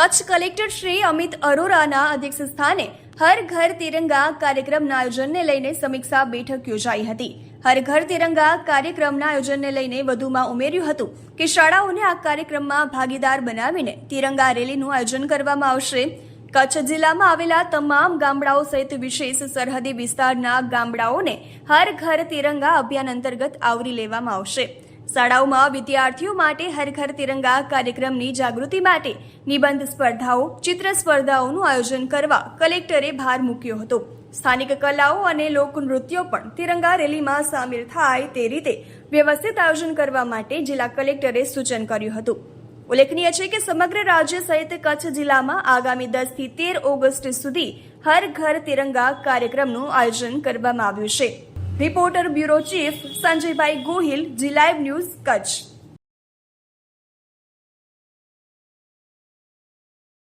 Kutch collector Shri Amit અરોરાના અધ્યક્ષ સ્થાને હર ઘર તિરંગા કાર્યક્રમના આયોજનને લઈને સમીક્ષા બેઠક યોજાઈ હતી. હર ઘર તિરંગા કાર્યક્રમના આયોજનને લઈને વધુમાં ઉમેર્યું હતું કે શાળાઓને આ કાર્યક્રમમાં ભાગીદાર બનાવીને તિરંગા રેલીનું આયોજન કરવામાં આવશે. કચ્છ જિલ્લામાં આવેલા તમામ ગામડાઓ સહિત વિશેષ સરહદી વિસ્તારના ગામડાઓને હર ઘર તિરંગા અભિયાન અંતર્ગત આવરી લેવામાં આવશે. શાળાઓમાં વિદ્યાર્થીઓ માટે હર ઘર તિરંગા કાર્યક્રમની જાગૃતિ માટે નિબંધ સ્પર્ધાઓ, ચિત્ર સ્પર્ધાઓનું આયોજન કરવા કલેક્ટરે ભાર મૂક્યો હતો. સ્થાનિક કલાઓ અને લોકનૃત્યો પણ તિરંગા રેલીમાં સામેલ થાય તે રીતે વ્યવસ્થિત આયોજન કરવા માટે જિલ્લા કલેક્ટરે સૂચન કર્યું હતું. ઉલ્લેખનીય છે કે સમગ્ર રાજ્ય સહિત કચ્છ જિલ્લામાં આગામી દસથી તેર ઓગસ્ટ સુધી હર ઘર તિરંગા કાર્યક્રમનું આયોજન કરવામાં આવ્યું છે. Reporter bureau chief Sanjaybhai Gohil ji live news Kutch.